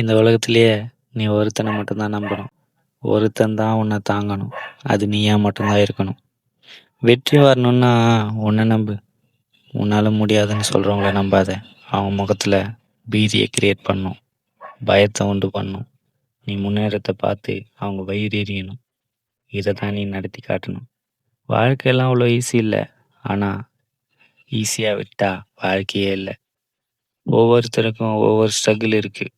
இந்த உலகத்திலேயே நீ ஒருத்தனை மட்டும்தான் நம்பணும். ஒருத்தன் தான் உன்னை தாங்கணும். அது நீயா மட்டும்தான் இருக்கணும். வெற்றி வரணும்னா உன்னை நம்பு. உன்னால் முடியாதுன்னு சொல்கிறவங்கள நம்பாத. அவங்க முகத்தில் பீதியை கிரியேட் பண்ணும். பயத்தை உண்டு பண்ணும். நீ முன்னேறத்தை பார்த்து அவங்க வயிறு எறியணும் இதை தான் நீ நடத்தி காட்டணும். வாழ்க்கையெல்லாம் அவ்வளோ ஈஸி இல்லை. ஆனால் ஈஸியாக விட்டா வாழ்க்கையே இல்லை. ஒவ்வொருத்தருக்கும் ஒவ்வொரு ஸ்ட்ரகிள் இருக்குது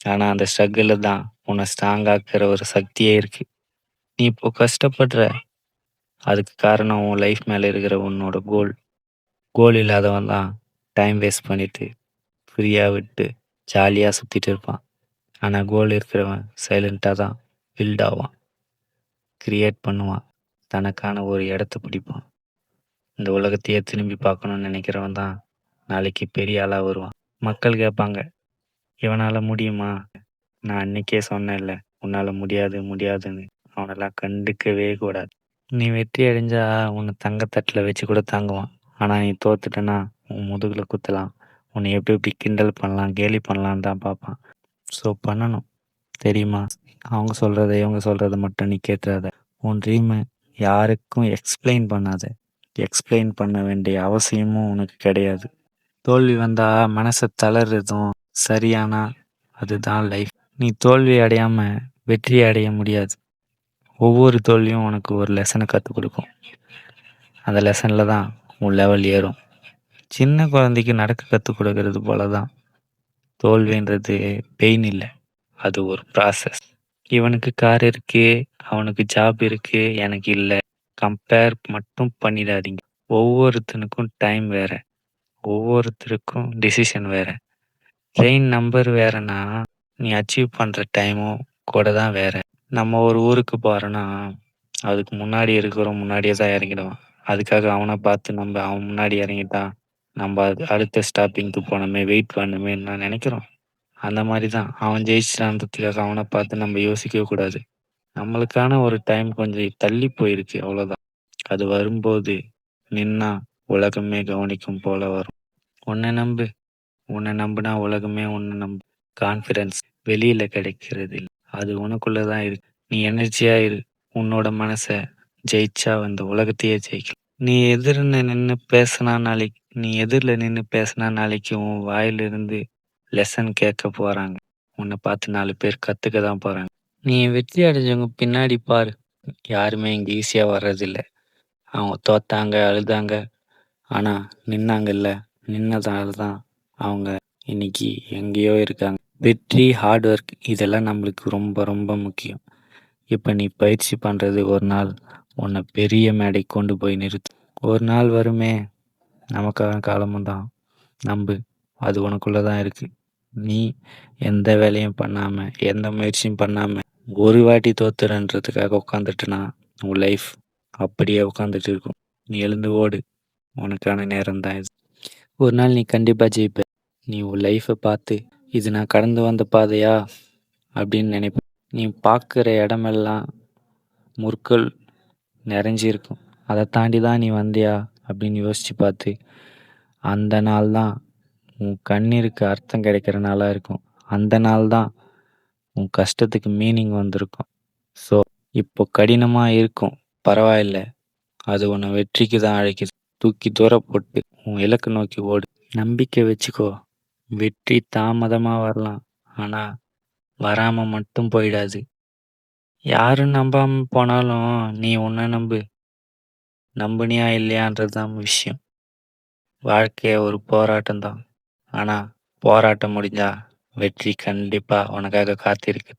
ஆனால் அந்த ஸ்ட்ரகிள் தான் உன்னை ஸ்ட்ராங்காக்குற ஒரு சக்தியே இருக்குது நீ இப்போ கஷ்டப்படுற அதுக்கு காரணம் உன் லைஃப் மேலே இருக்கிற உன்னோட கோல் கோல் இல்லாதவன் தான் டைம் வேஸ்ட் பண்ணிட்டு ஃப்ரீயாக விட்டு ஜாலியாக சுற்றிட்டு இருப்பான். ஆனால் கோல் இருக்கிறவன் சைலண்ட்டாக தான் பில்ட் ஆவான். கிரியேட் பண்ணுவான். தனக்கான ஒரு இடத்த பிடிப்பான். இந்த உலகத்தையே திரும்பி பார்க்கணும்னு நினைக்கிறவன் தான் நாளைக்கு பெரிய ஆளாக வருவான். மக்கள் கேட்பாங்க இவனால் முடியுமா? நான் அன்னைக்கே சொன்னேன்ல உன்னால் முடியாது முடியாதுன்னு. அவனெல்லாம் கண்டுக்கவே கூடாது. நீ வெற்றி அடைஞ்சா உன்னை தங்கத்தட்டில் வச்சு கூட தாங்குவான். ஆனால் நீ தோத்துட்டேன்னா உன் முதுகில் குத்தலாம். உன்னை எப்படி எப்படி கிண்டல் பண்ணலாம் கேலி பண்ணலான்னு தான் பார்ப்பான். ஸோ பண்ணணும். தெரியுமா? அவங்க சொல்கிறத இவங்க சொல்கிறத மட்டும் நீ கேட்டுறாத. உன் ட்ரீமை யாருக்கும் எக்ஸ்பிளைன் பண்ணாத. எக்ஸ்பிளைன் பண்ண வேண்டிய அவசியமும் உனக்கு கிடையாது. தோல்வி வந்தால் மனசை தளர்றதும் சரியானா அதுதான் லைஃப் நீ தோல்வி அடையாமல் வெற்றி அடைய முடியாது. ஒவ்வொரு தோல்வியும் உனக்கு ஒரு லெசனை கற்றுக் கொடுக்கும். அந்த லெசனில் தான் உன் லெவல் ஏறும். சின்ன குழந்தைக்கு நடக்க கற்றுக் கொடுக்கறது போல தான் தோல்வின்றது பெயின் இல்லை. அது ஒரு ப்ராசஸ் இவனுக்கு கார் இருக்கு அவனுக்கு ஜாப் இருக்கு எனக்கு இல்லை. கம்பேர் மட்டும் பண்ணிடாதீங்க. ஒவ்வொருத்தனுக்கும் டைம் வேற. ஒவ்வொருத்தருக்கும் டிசிஷன் வேறு. ட்ரெயின் நம்பர் வேறனா நீ அச்சீவ் பண்ணுற டைமும் கூட தான் வேற. நம்ம ஒரு ஊருக்கு போகிறோன்னா அதுக்கு முன்னாடி இருக்கிறோம் முன்னாடியே தான் இறங்கிடுவான். அதுக்காக அவனை பார்த்து நம்ம அவன் முன்னாடி இறங்கிட்டான் நம்ம அது அடுத்த ஸ்டாப்பிங்க்கு போனோமே வெயிட் பண்ணணுமே நான் நினைக்கிறோம். அந்த மாதிரி தான் அவன் ஜெயிச்சிட்டான்றதுக்காக அவனை பார்த்து நம்ம யோசிக்கவே கூடாது. நம்மளுக்கான ஒரு டைம் கொஞ்சம் தள்ளி போயிருக்கு அவ்வளோதான் அது வரும்போது நின்னா உலகமே கவனிக்கும் போல வரும். உன்னை நம்பு. உன்னை நம்புனா உலகமே உன்னை நம்பு கான்ஃபிடென்ஸ் வெளியில கிடைக்கிறது அது உனக்குள்ள தான் இருக்கு. நீ எனர்ஜியா இரு. உன்னோட மனசை ஜெயிச்சா அந்த உலகத்தையே ஜெயிக்கலாம். நீ எதிர்ன்னு நின்று பேசினா நாளைக்கு நீ எதிரில் நின்று பேசினா நாளைக்கு உன் வாயிலிருந்து லெசன் கேட்க போறாங்க. உன்னை பார்த்து நாலு பேர் கத்துக்க தான் போறாங்க. நீ வெற்றி அடைஞ்சவங்க பின்னாடி பாரு. யாருமே இங்கே ஈஸியாக வர்றதில்ல. அவங்க தோத்தாங்க அழுதாங்க. ஆனால் நின்னாங்கல்ல. நின்னதால தான் அவங்க இன்னைக்கு எங்கேயோ இருக்காங்க. வெற்றி ஹார்ட் ஒர்க் இதெல்லாம் நம்மளுக்கு ரொம்ப ரொம்ப முக்கியம். இப்போ நீ பயிற்சி பண்ணுறது ஒரு நாள் உன்னை பெரிய மேடை கொண்டு போய் நிறுத்து. ஒரு நாள் வருமே நமக்கான காலமும் தான். நம்பு அது உனக்குள்ளே தான் இருக்குது நீ எந்த வேலையும் பண்ணாமல் எந்த முயற்சியும் பண்ணாமல் ஒரு வாட்டி தோத்துறன்றதுக்காக உட்காந்துட்டுனா உன் லைஃப் அப்படியே உட்காந்துட்டு இருக்கும். நீ எழுந்து ஓடு. உனக்கான நேரம் தான் இது. ஒரு நாள் நீ கண்டிப்பாக ஜெயிப்ப. நீ உன் லைஃப்பை பார்த்து இது நான் கடந்து வந்த பாதையா? அப்படின்னு நினைப்ப நீ பார்க்குற இடமெல்லாம் முற்கள் நிறைஞ்சிருக்கும். அதை தாண்டி தான் நீ வந்தியா? அப்படின்னு யோசித்து பார்த்து அந்த நாள் தான் உன் கண்ணீருக்கு அர்த்தம் கிடைக்கிற நாளாக இருக்கும். அந்த நாள் தான் உன் கஷ்டத்துக்கு மீனிங் வந்திருக்கும். ஸோ இப்போ கடினமாக இருக்கும். பரவாயில்ல. அது உன்னை வெற்றிக்கு தான் அழைக்குது. தூக்கி தூர போட்டு உன் இலக்கு நோக்கி ஓடு. நம்பிக்கை வச்சுக்கோ. வெற்றி தாமதமாக வரலாம். ஆனால் வராமல் மட்டும் போயிடாது. யாரும் நம்பாம போனாலும் நீ உன்ன நம்பு. நம்புனியா இல்லையான்றது தான் விஷயம். வாழ்க்கைய ஒரு போராட்டம் தான் ஆனால் போராட்டம் முடிஞ்சா வெற்றி கண்டிப்பாக உனக்காக காத்திருக்கு